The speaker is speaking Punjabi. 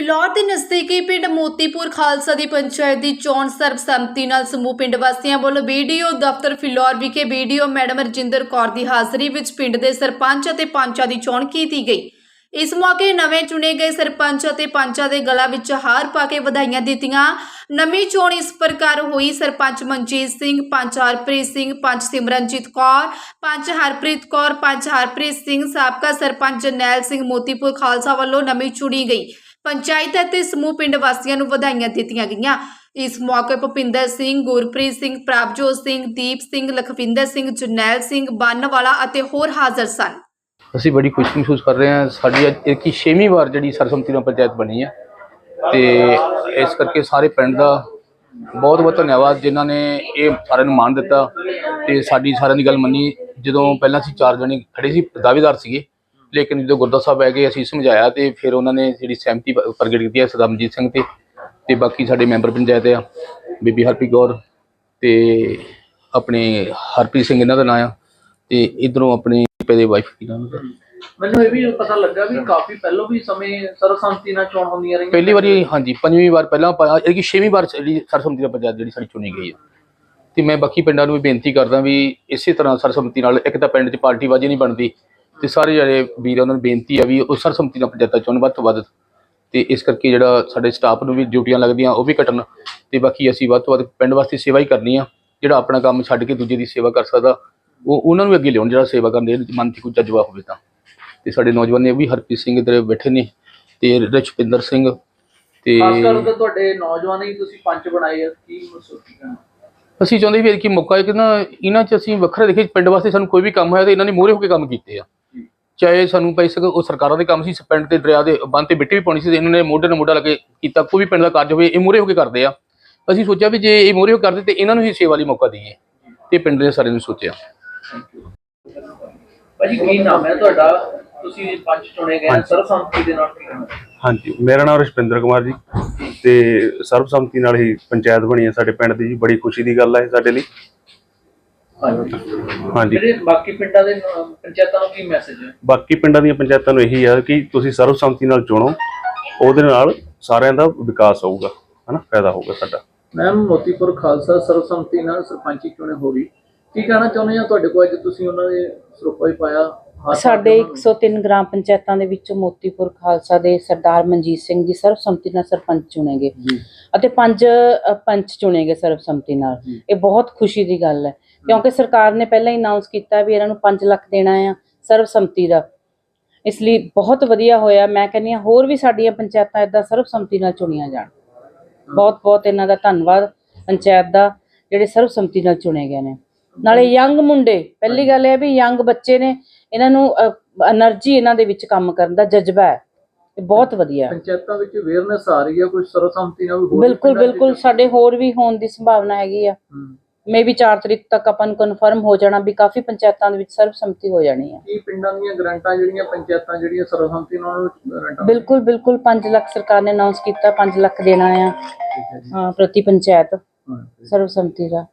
ਫਿਲੌਰ ਦੇ ਨਜ਼ਦੀਕੀ ਪਿੰਡ ਮੋਤੀਪੁਰ ਖਾਲਸਾ ਦੀ ਪੰਚਾਇਤ ਦੀ ਚੋਣ ਸਰਬਸੰਮਤੀ ਨਾਲ ਸਮੂਹ ਪਿੰਡ ਵਾਸੀਆਂ ਵੱਲੋਂ ਵੀਡੀਓ ਦਫ਼ਤਰ ਫਿਲੌਰ ਵਿਖੇ ਵੀਡੀਓ ਮੈਡਮ ਰਜਿੰਦਰ ਕੌਰ ਦੀ ਹਾਜ਼ਰੀ ਵਿੱਚ ਪਿੰਡ ਦੇ ਸਰਪੰਚ ਅਤੇ ਪੰਚਾਂ ਦੀ ਚੋਣ ਕੀਤੀ ਗਈ। ਇਸ ਮੌਕੇ ਨਵੇਂ ਚੁਣੇ ਗਏ ਸਰਪੰਚ ਅਤੇ ਪੰਚਾਂ ਦੇ ਗਲਾਂ ਵਿੱਚ ਹਾਰ ਪਾ ਕੇ ਵਧਾਈਆਂ ਦਿੱਤੀਆਂ। ਨਵੀਂ ਚੋਣ ਇਸ ਪ੍ਰਕਾਰ ਹੋਈ। ਸਰਪੰਚ ਮਨਜੀਤ ਸਿੰਘ, ਪੰਚ ਹਰਪ੍ਰੀਤ ਸਿੰਘ, ਪੰਚ ਸਿਮਰਨਜੀਤ ਕੌਰ, ਪੰਚ ਹਰਪ੍ਰੀਤ ਕੌਰ, ਪੰਚ ਹਰਪ੍ਰੀਤ ਸਿੰਘ ਸਾਬਕਾ ਸਰਪੰਚ ਜਰਨੈਲ ਸਿੰਘ ਮੋਤੀਪੁਰ ਖਾਲਸਾ ਵੱਲੋਂ ਨਵੀਂ ਚੁਣੀ ਗਈ। ਪੰਚਾਇਤ ਅਤੇ ਸਮੂਹ ਪਿੰਡ ਵਾਸੀਆਂ ਨੂੰ ਵਧਾਈਆਂ ਦਿੱਤੀਆਂ ਗਈਆਂ। ਇਸ ਮੌਕੇ ਭੁਪਿੰਦਰ ਸਿੰਘ, ਗੁਰਪ੍ਰੀਤ ਸਿੰਘ, ਪ੍ਰਭਜੋਤ ਸਿੰਘ, ਦੀਪ ਸਿੰਘ, ਲਖਵਿੰਦਰ ਸਿੰਘ, ਜਰਨੈਲ ਸਿੰਘ, ਬੰਨਵਾਲਾ ਅਤੇ ਹੋਰ ਹਾਜ਼ਰ ਸਨ। ਅਸੀਂ ਬੜੀ ਖੁਸ਼ੀ ਮਹਿਸੂਸ ਕਰ ਰਹੇ ਹਾਂ। ਸਾਡੀ ਅੱਜ ਇਹ ਕੀ ਛੇਵੀਂ ਵਾਰ ਜਿਹੜੀ ਸਰਸਮਤੀ ਨਾਲ ਪੰਚਾਇਤ ਬਣੀ ਹੈ ਤੇ ਇਸ ਕਰਕੇ ਸਾਰੇ ਪਿੰਡ ਦਾ ਬਹੁਤ ਬਹੁਤ ਧੰਨਵਾਦ ਜਿਨ੍ਹਾਂ ਨੇ ਇਹ ਸਾਰਿਆਂ ਨੂੰ ਮਾਣ ਦਿੱਤਾ। ਤੇ ਸਾਡੀ ਸਾਰਿਆਂ ਦੀ ਗੱਲ ਮੰਨੀ। ਜਦੋਂ ਪਹਿਲਾਂ ਅਸੀਂ ਚਾਰ ਜਣੇ ਖੜੇ ਸੀ, ਦਾਅਵੇਦਾਰ ਸੀਗੇ ਲੇਕਿਨ ਜਦੋਂ ਗੁਰਦੁਆਰਾ ਸਾਹਿਬ ਆ ਗਏ ਅਸੀਂ ਸਮਝਾਇਆ ਤੇ ਫਿਰ ਉਹਨਾਂ ਨੇ ਜਿਹੜੀ ਸਹਿਮਤੀ ਪ੍ਰਗਟ ਕੀਤੀ ਹੈ ਸਦਾਮਜੀਤ ਸਿੰਘ ਤੇ। ਤੇ ਬਾਕੀ ਸਾਡੇ ਮੈਂਬਰ ਪੰਚਾਇਤ ਆ ਬੀਬੀ ਹਰਪ੍ਰੀਤ ਕੌਰ ਤੇ ਆਪਣੇ ਹਰਪ੍ਰੀਤ ਸਿੰਘ ਇਹਨਾਂ ਦਾ ਨਾਂ ਆ ਤੇ ਇਧਰੋਂ ਆਪਣੇ ਦੇ ਵਾਈਫ ਕੀ ਨਾਮ ਹੈ ਮੈਨੂੰ ਇਹ ਵੀ ਪਤਾ ਲੱਗਾ ਵੀ ਕਾਫੀ ਪਹਿਲਾਂ ਵੀ ਸਮੇਂ ਸਰਬਸੰਮਤੀ ਨਾਲ ਚੋਣ ਹੁੰਦੀਆਂ ਰਹੀਆਂ। ਪਹਿਲੀ ਵਾਰੀ ਹਾਂਜੀ ਪੰਜਵੀਂ ਵਾਰ ਪਹਿਲਾਂ ਇਹ ਕਿ ਛੇਵੀਂ ਵਾਰ ਸਰਸਮਤੀ ਦਾ ਪੰਚਾਇਤ ਜਿਹੜੀ ਸਾਡੀ ਚੁਣੀ ਗਈ ਹੈ ਤੇ ਮੈਂ ਬਾਕੀ ਪਿੰਡਾਂ ਨੂੰ ਵੀ ਬੇਨਤੀ ਕਰਦਾ ਵੀ ਇਸੇ ਤਰ੍ਹਾਂ ਸਰਸਮਤੀ ਨਾਲ ਇੱਕ ਤਾਂ ਪਿੰਡ 'ਚ ਪਾਰਟੀਬਾਜ਼ੀ ਨਹੀਂ ਬਣਦੀ ਤੇ ਸਾਰੇ ਜਿਹੜੇ ਵੀਰ ਉਹਨਾਂ ਨੂੰ ਬੇਨਤੀ ਆ ਵੀ ਉਹ ਸਰਸਮਤੀ ਨਾਲ ਪੰਚਾਇਤਾਂ ਚੁਣ ਵੱਧ ਤੋਂ ਵੱਧ ਤੇ ਇਸ ਕਰਕੇ ਜਿਹੜਾ ਸਾਡੇ ਸਟਾਫ ਨੂੰ ਵੀ ਡਿਊਟੀਆਂ ਲੱਗਦੀਆਂ ਉਹ ਵੀ ਘਟਣ ਤੇ ਬਾਕੀ ਅਸੀਂ ਵੱਧ ਤੋਂ ਵੱਧ ਪਿੰਡ ਵਾਸਤੇ ਸੇਵਾ ਹੀ ਕਰਨੀ ਆ ਜਿਹੜਾ ਆਪਣਾ ਕੰਮ ਛੱਡ ਕੇ ਦੂਜੇ ਦੀ ਸੇਵਾ ਕਰ ਸਕਦਾ ਉਹ ਉਹਨਾਂ ਨੂੰ ਅੱਗੇ ਲਿਆਉਣ ਜਿਹੜਾ ਸੇਵਾ ਕਰਨ ਦੇ ਮਨ 'ਚ ਕੋਈ ਜਜ਼ਬਾ ਹੋਵੇ ਤਾਂ। ਤੇ ਸਾਡੇ ਨੌਜਵਾਨ ਨੇ ਉਹ ਵੀ ਹਰਪ੍ਰੀਤ ਸਿੰਘ ਇੱਧਰ ਬੈਠੇ ਨੇ ਤੇ ਰਜਪਿੰਦਰ ਸਿੰਘ ਤੇ ਖਾਸ ਕਰਕੇ ਤੁਹਾਡੇ ਨੌਜਵਾਨ ਹੀ ਤੁਸੀਂ ਪੰਚ ਬਣਾਏ ਆ ਕੀ ਅਸੀਂ ਚਾਹੁੰਦੇ ਵੀ ਕਿ ਮੌਕਾ ਹੈ ਕਿ ਨਾ ਇਹਨਾਂ 'ਚ ਅਸੀਂ ਵੱਖਰਾ ਦੇਖੀਏ ਪਿੰਡ ਵਾਸਤੇ ਸਾਨੂੰ ਕੋਈ ਵੀ ਕੰਮ ਹੋਇਆ ਤੇ ਇਹਨਾਂ ਨੇ ਮੋਹਰੇ ਹੋ ਕੇ ਕੰਮ ਕੀਤੇ ਆ। ਚਾਹੇ ਸਾਨੂੰ ਪੈਸੇ ਉਹ ਸਰਕਾਰਾਂ ਦੇ ਕੰਮ ਸੀ ਪਿੰਡ ਤੇ ਦਰਿਆ ਦੇ ਬੰਨ ਤੇ ਮਿੱਟੀ ਵੀ ਪਾਉਣੀ ਸੀ ਇਹਨਾਂ ਨੇ ਮੋਢੇ ਨਾਲ ਮੋਢਾ ਲਾ ਕੇ ਕੀਤਾ ਕੋਈ ਵੀ ਪਿੰਡ ਦਾ ਕਾਰਜ ਹੋਵੇ ਇਹ ਮੋਹਰੇ ਹੋ ਕੇ ਕਰਦੇ ਆ। ਅਸੀਂ ਸੋਚਿਆ ਵੀ ਜੇ ਇਹ ਮੋਹਰੇ ਹੋ ਕਰਦੇ ਤੇ ਇਹਨਾਂ ਨੂੰ ਹੀ ਸੇਵਾ ਲਈ ਮੌਕਾ ਦਈਏ ਤੇ ਪਿੰਡ ਦੇ ਸਾਰਿਆਂ ਨੂੰ ਸੋਚਿਆ। ਭਾਜੀ ਕੀ ਨਾਮ ਹੈ ਤੁਹਾਡਾ? ਤੁਸੀਂ ਪੰਚ ਚੁਣੇ ਗਏ ਸਰਬਸੰਮਤੀ ਦੇ ਨਾਲ? ਹਾਂਜੀ ਮੇਰਾ ਨਾਮ ਰਸ਼ਪਿੰਦਰ ਕੁਮਾਰ ਜੀ ਤੇ ਸਰਬਸੰਮਤੀ ਨਾਲ ਹੀ ਪੰਚਾਇਤ ਬਣੀ ਹੈ ਸਾਡੇ ਪਿੰਡ ਦੀ ਜੀ ਬੜੀ ਖੁਸ਼ੀ ਦੀ ਗੱਲ ਹੈ ਸਾਡੇ ਲਈ। ਹਾਂਜੀ। ਹਾਂਜੀ ਜਿਹੜੇ ਬਾਕੀ ਪਿੰਡਾਂ ਦੇ ਨ- ਪੰਚਾਇਤਾਂ ਨੂੰ ਕੀ ਮੈਸੇਜ ਹੈ? ਬਾਕੀ ਪਿੰਡਾਂ ਦੀਆਂ ਪੰਚਾਇਤਾਂ ਨੂੰ ਇਹੀ ਹੈ ਕਿ ਤੁਸੀਂ ਸਰਬਸੰਮਤੀ ਨਾਲ ਚੁਣੋ ਉਹਦੇ ਨਾਲ ਸਾਰਿਆਂ ਦਾ ਵਿਕਾਸ ਹੋਊਗਾ ਹਨਾ ਫਾਇਦਾ ਹੋਊਗਾ ਸਾਡਾ। ਮੈਮ ਮੋਤੀਪੁਰ ਖਾਲਸਾ ਸਰਬਸੰਮਤੀ ਨਾਲ ਸਰਪੰਚੀ ਚੁਣੇ ਹੋ ਗਈ ਕੀ ਕਹਿਣਾ ਚਾਹੁੰਦੇ ਆ ਤੁਹਾਡੇ ਕੋਲ? ਅੱਜ ਤੁਸੀਂ ਉਹਨਾਂ ਦੇ ਸਰੂਪਾ ਹੀ ਪਾਇਆ ਹੱਥ ਸਾਡੇ ਉਹਨਾਂ ਨੂੰ- 103 ਗ੍ਰਾਮ ਪੰਚਾਇਤਾਂ ਦੇ ਵਿੱਚੋਂ ਮੋਤੀਪੁਰ ਖਾਲਸਾ ਦੇ ਸਰਦਾਰ ਮਨਜੀਤ ਸਿੰਘ ਜੀ ਸਰਬਸੰਮਤੀ ਨਾਲ ਸਰਪੰਚ ਚੁਣੇ ਗਏ ਜੀ। ਅਤੇ ਪੰਜ ਅ, ਪੰਚ ਚੁਣੇ ਗਏ ਸਰਬਸੰਮਤੀ ਨਾਲ। ਜੀ। ਇਹ ਬਹੁਤ ਖੁਸ਼ੀ ਦੀ ਗੱਲ ਹੈ। ਕਿਉਂਕਿ ਸਰਕਾਰ ਨੇ ਪਹਿਲਾਂ ਹੀ ਅਨਾਉਂਸ ਕੀਤਾ ਵੀ ਇਹਨਾਂ ਨੂੰ 5 ਲੱਖ ਦੇਣਾ ਆ ਸਰਵ ਸੰਮਤੀ ਦਾ। ਇਸ ਲਈ ਬਹੁਤ ਵਧੀਆ ਹੋਇਆ। ਮੈਂ ਕਹਿੰਨੀ ਆ ਹੋਰ ਵੀ ਸਾਡੀਆਂ ਪੰਚਾਇਤਾਂ ਇਦਾਂ ਸਰਵ ਸੰਮਤੀ ਨਾਲ ਚੁਣੀਆਂ ਜਾਣ। ਬਹੁਤ ਬਹੁਤ ਇਹਨਾਂ ਦਾ ਧੰਨਵਾਦ ਪੰਚਾਇਤ ਦਾ ਜਿਹੜੇ ਸਰਵ ਸੰਮਤੀ ਨਾਲ ਚੁਣੇ ਗਏ ਨੇ। ਨਾਲੇ ਯੰਗ ਮੁੰਡੇ ਪਹਿਲੀ ਗੱਲ ਇਹ ਵੀ ਯੰਗ ਬੱਚੇ ਨੇ ਇਹਨਾਂ ਨੂੰ એનર્ਜੀ ਇਹਨਾਂ ਦੇ ਵਿੱਚ ਕੰਮ ਕਰਨ ਦਾ ਜਜ਼ਬਾ ਹੈ। ਬਹੁਤ ਵਧੀਆ। ਪੰਚਾਇਤਾਂ ਵਿੱਚ ਅਵੇਅਰਨੈਸ ਆ ਰਹੀ ਹੈ ਕੁਝ ਸਰਵਸੰਮਤੀ ਨਾਲ ਬਿਲਕੁਲ ਬਿਲਕੁਲ ਸਾਡੇ ਹੋਰ ਵੀ ਹੋਣ ਦੀ ਸੰਭਾਵਨਾ ਹੈਗੀ ਆ। ਮੇ ਵੀ 4 ਤਰੀਕ ਤੱਕ ਆਪਾਂ ਨੂੰ ਕਨਫਰਮ ਹੋ ਜਾਣਾ ਵੀ ਕਾਫੀ ਪੰਚਾਇਤਾਂ ਦੇ ਵਿੱਚ ਸਰਬਸੰਮਤੀ ਹੋ ਜਾਣੀ ਹੈ ਕੀ ਪਿੰਡਾਂ ਦੀਆਂ ਗਰੰਟਾਂ ਜਿਹੜੀਆਂ ਪੰਚਾਇਤਾਂ ਜਿਹੜੀਆਂ ਸਰਬਸੰਮਤੀ ਨਾਲ ਗਰੰਟਾਂ ਬਿਲਕੁਲ ਬਿਲਕੁਲ 5 ਲੱਖ ਸਰਕਾਰ ਨੇ ਅਨਾਉਂਸ ਕੀਤਾ 5 ਲੱਖ ਦੇਣਾ ਆ ਹੈ ਪ੍ਰਤੀ ਪੰਚਾਇਤ। ਸਰਬਸੰਮਤੀ ਦਾ।